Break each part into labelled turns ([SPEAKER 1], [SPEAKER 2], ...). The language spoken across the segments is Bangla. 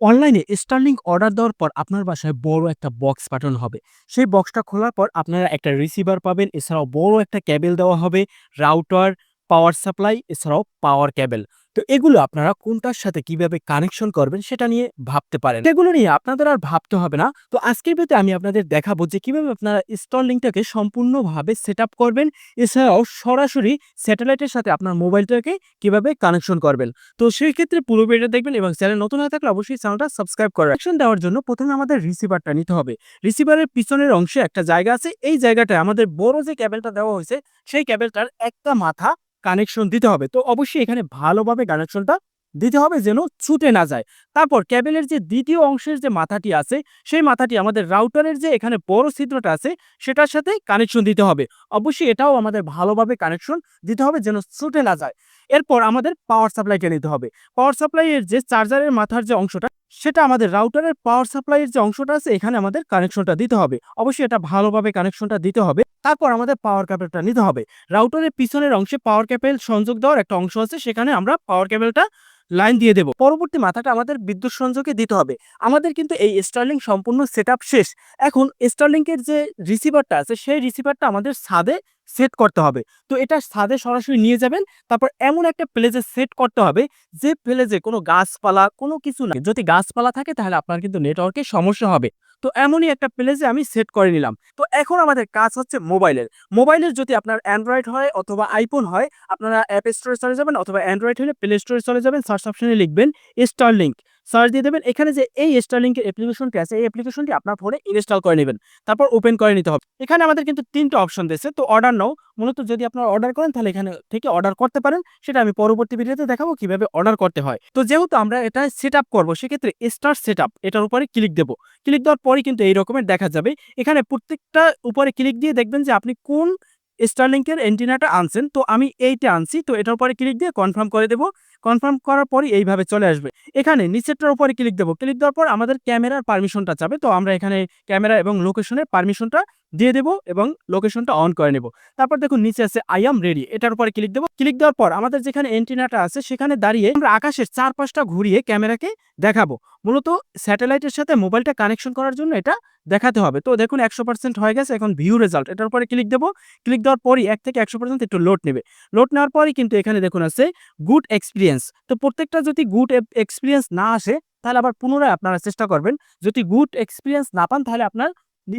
[SPEAKER 1] অনলাইনে স্টার্লিং অর্ডার দেওয়ার পর আপনার বাসায় বড় একটা বক্স পাঠানো হবে। সেই বক্সটা খোলার পর আপনারা একটা রিসিভার পাবেন, এছাড়াও বড় একটা ক্যাবেল দেওয়া হবে রাউটার পাওয়ার সাপ্লাই এছাড়াও পাওয়ার ক্যাবেল তো এগুলো আপনারা কোনটার সাথে কীভাবে কানেকশন করবেন সেটা নিয়ে ভাবতে পারেন। এগুলো নিয়ে আপনাদের আর ভাবতে হবে না। তো আজকের ভিডিওতে আমি আপনাদের দেখাবো যে কীভাবে আপনারা স্টারলিংকটাকে সম্পূর্ণভাবে সেট করবেন। এছাড়াও সরাসরি স্যাটেলাইটের সাথে আপনার মোবাইলটাকে কীভাবে কানেকশন করবেন। তো সেই ক্ষেত্রে পুরো ভিডিও দেখবেন এবং চ্যানেল নতুন হয়ে থাকলে অবশ্যই চ্যানেলটা সাবস্ক্রাইব করেন কানেকশন দেওয়ার জন্য প্রথমে আমাদের রিসিভারটা নিতে হবে। রিসিভারের পিছনের অংশে একটা জায়গা আছে। এই জায়গাটায় আমাদের বড় যে ক্যাবেলটা দেওয়া হয়েছে, সেই ক্যাবেলটার একটা মাথা কানেকশন দিতে হবে। তো অবশ্যই এখানে ভালোভাবে কানেকশনটা দিতে হবে যেন ছুটে না যায়। তারপর ক্যাবেলের যে দ্বিতীয় অংশের যে মাথাটি আছে, সেই মাথাটি আমাদের রাউটারের যে এখানে বড় ছিদ্রটা আছে, সেটার সাথে কানেকশন দিতে হবে। অবশ্যই এটাও আমাদের ভালোভাবে কানেকশন দিতে হবে যেন ছুটে না যায়। এরপর আমাদের পাওয়ার সাপ্লাইটা নিতে হবে। পাওয়ার সাপ্লাইয়ের যে চার্জারের মাথার যে অংশটা সেটা আমাদের রাউটারের পাওয়ার সাপ্লাইয়ের যে অংশটা আছে, এখানে আমাদের কানেকশনটা দিতে হবে। অবশ্যই এটা ভালোভাবে কানেকশনটা দিতে হবে। তারপর আমাদের পাওয়ার ক্যাবেলটা নিতে হবে। রাউটারের পিছনের অংশে পাওয়ার ক্যাবেল সংযোগ দেওয়ার একটা অংশ আছে, সেখানে আমরা পাওয়ার ক্যাবেলটা লাইন দিয়ে দেব। পরবর্তী মাথাটা আমাদের বিদ্যুৎ সংযোগে দিতে হবে। আমাদের কিন্তু এই স্টারলিং সম্পূর্ণ সেট শেষ। এখন স্টারলিংকের যে রিসিভারটা আছে, সেই রিসিভারটা আমাদের ছাদে সেট করতে হবে। তো এটা ছাদে সরাসরি নিয়ে যাবেন, তারপর এমন একটা প্লেজে সেট করতে হবে, যে প্লেজে কোনো গাছপালা, কোনো কিছু না। যদি গাছপালা থাকে তাহলে আপনার কিন্তু নেটওয়ার্কে সমস্যা হবে। তো এমনই একটা প্লেজে আমি সেট করে নিলাম। তো এখন আমাদের কাজ হচ্ছে মোবাইলের মোবাইলের যদি আপনার অ্যান্ড্রয়েড হয় অথবা আইফোন হয়, আপনারা অ্যাপ স্টোরে চলে যাবেন, অথবা অ্যান্ড্রয়েড হলে প্লে স্টোরে চলে যাবেন সার্চ অপশনে লিখবেন স্টারলিংক সার্চ দিয়ে দেবেন। এখানে যে এই স্টারলিংকের অ্যাপ্লিকেশনটি আছে, এই অ্যাপ্লিকেশনটি আপনার ফোনে ইনস্টল করে নেবেন। তারপর ওপেন করে নিতে হবে। এখানে আমাদের কিন্তু তিনটা অপশন দিয়েছে। তো অর্ডার নাও। মূলত যদি আপনারা অর্ডার করেন, তাহলে এখানে থেকে অর্ডার করতে পারেন। সেটা আমি পরবর্তী ভিডিওতে দেখাবো কীভাবে অর্ডার করতে হয়। তো যেহেতু আমরা এটা সেট আপ করব, সেক্ষেত্রে স্টার সেট আপ এটার উপরে ক্লিক দেবো। ক্লিক দেওয়ার পরে কিন্তু এই রকমের দেখা যাবে। এখানে প্রত্যেকটা উপরে ক্লিক দিয়ে দেখবেন যে আপনি কোন স্টারলিংকের এন্টিনাটা আনছেন। তো আমি এইটা আনছি। তো এটার উপরে ক্লিক দিয়ে কনফার্ম করে দেবো। কনফার্ম করার পরই এইভাবে চলে আসবে। এখানে নিচেরটার উপরে ক্লিক দেবো। ক্লিক দেওয়ার পর আমাদের ক্যামেরার পারমিশনটা চাবে। তো আমরা এখানে ক্যামেরা এবং লোকেশনের পারমিশনটা দিয়ে দেবো এবং লোকেশনটা অন করে নেব। তারপর দেখুন নিচে আছে আই এম রেডি এটার উপরে ক্লিক দেবো। ক্লিক দেওয়ার পর আমাদের যেখানে এন্টিনাটা আছে, সেখানে দাঁড়িয়ে আমরা আকাশের চারপাশটা ঘুরিয়ে ক্যামেরাকে দেখাবো। মূলত স্যাটেলাইটের সাথে মোবাইলটা কানেকশন করার জন্য এটা দেখাতে হবে। তো দেখুন একশো পার্সেন্ট হয়ে গেছে। এখন ভিউ রেজাল্ট এটার উপরে ক্লিক দেবো। ক্লিক দেওয়ার পরই এক থেকে একশো পার্সেন্ট একটু লোড নেবে। লোড নেওয়ার পরই কিন্তু এখানে দেখুন আছে গুড এক্সপিরিয়েন্স তো প্রত্যেকটা যদি গুড এক্সপিরিয়েন্স না আসে, তাহলে আবার পুনরায় আপনারা চেষ্টা করবেন, যদি গুড এক্সপিরিয়েন্স না পান, তাহলে আপনার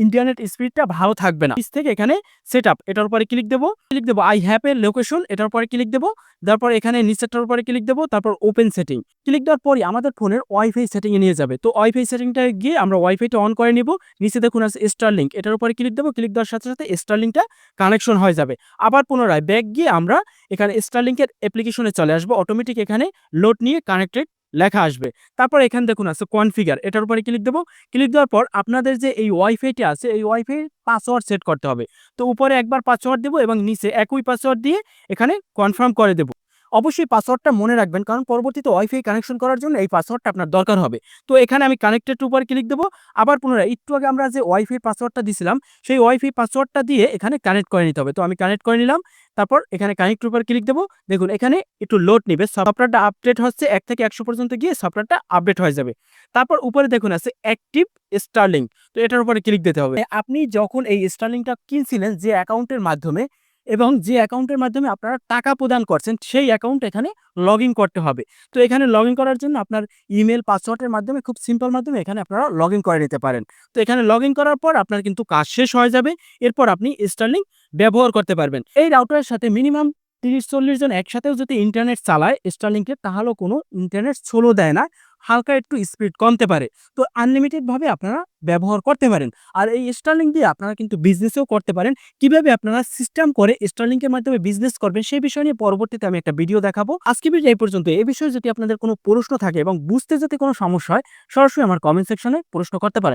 [SPEAKER 1] ইন্টারনেট স্পিডটা ভালো থাকবে না। থেকে এখানে সেট আপ এটার উপরে ক্লিক দেবো ক্লিক দেবো আই হ্যাপ এর লোকেশন এটার উপরে ক্লিক দেবো, তারপর এখানে নিচেরটার উপরে ক্লিক দেবো, তারপর ওপেন সেটিং ক্লিক দেওয়ার পরই আমাদের ফোনের ওয়াইফাই সেটিংয়ে নিয়ে যাবে। তো ওয়াইফাই সেটিংটা গিয়ে আমরা ওয়াইফাইটা অন করে নিব, নিচে দেখুন আছে স্টার লিঙ্ক এটার উপরে ক্লিক দেবো ক্লিক দেওয়ার সাথে সাথে স্টার লিঙ্কটা কানেকশন হয়ে যাবে। আবার পুনরায় ব্যাক গিয়ে আমরা এখানে স্টার লিঙ্কের অ্যাপ্লিকেশনে চলে আসব অটোমেটিক এখানে লোড নিয়ে কানেক্টেড লেখা আসবে। তারপর এখানে দেখুন আছে কনফিগার এটার উপরে ক্লিক দেবো। ক্লিক দেওয়ার পর আপনাদের যে এই ওয়াইফাইটি আছে, এই ওয়াইফাই পাসওয়ার্ড সেট করতে হবে। তো উপরে একবার পাসওয়ার্ড দেবো এবং নিচে একই পাসওয়ার্ড দিয়ে এখানে কনফার্ম করে দেবো। অবশ্যই পাসওয়ার্ডটা মনে রাখবেন, কারণ পরবর্তীতে ওয়াইফাই কানেকশন করার জন্য এই পাসওয়ার্ডটা আপনার দরকার হবে। তো এখানে আমি কানেক্টেড টু উপর ক্লিক দেবো। আবার পুনরায় একটু আগে আমরা যে ওয়াইফাই পাসওয়ার্ডটা দিছিলাম, সেই ওয়াইফাই পাসওয়ার্ডটা দিয়ে এখানে কানেক্ট করে নিতে হবে। তো আমি কানেক্ট করে নিলাম, তারপর এখানে কানেক্ট উপর ক্লিক দেবো। দেখুন, এখানে একটু লোড নেবে। সফটওয়্যারটা আপডেট হচ্ছে এক থেকে একশো পর্যন্ত গিয়ে সফটওয়্যারটা আপডেট হয়ে যাবে। তারপর উপরে দেখুন আছে অ্যাক্টিভ স্টার্লিং তো এটার উপরে ক্লিক দিতে হবে। আপনি যখন এই স্টার্লিংটা কিনছিলেন যে অ্যাকাউন্টের মাধ্যমে এবং যে অ্যাকাউন্টের মাধ্যমে আপনারা টাকা প্রদান করছেন, সেই অ্যাকাউন্ট এখানে লগ করতে হবে। তো এখানে লগ করার জন্য আপনার ইমেল পাসওয়ার্ডের মাধ্যমে, খুব সিম্পল মাধ্যমে এখানে আপনারা লগ করে নিতে পারেন। তো এখানে লগ করার পর আপনার কিন্তু কাজ শেষ হয়ে যাবে। এরপর আপনি স্টার্লিং ব্যবহার করতে পারবেন। এই রাউটারের সাথে মিনিমাম তিরিশ চল্লিশ জন একসাথেও যদি ইন্টারনেট চালায় স্টারলিংকে তাহলেও কোনো ইন্টারনেট স্লো দেয় না। হালকা একটু স্পিড কমতে পারে। তো আনলিমিটেডভাবে আপনারা ব্যবহার করতে পারেন। আর এই স্টার্লিং দিয়ে আপনারা কিন্তু বিজনেসও করতে পারেন। কীভাবে আপনারা সিস্টেম করে স্টার্লিংকের মাধ্যমে বিজনেস করবেন সেই বিষয় নিয়ে পরবর্তীতে আমি একটা ভিডিও দেখাবো। আজকে ভিডিও এই পর্যন্ত। এই বিষয়ে যদি আপনাদের কোনো প্রশ্ন থাকে এবং বুঝতে যদি কোনো সমস্যা হয়, সরাসরি আমার কমেন্ট সেকশনে প্রশ্ন করতে পারেন।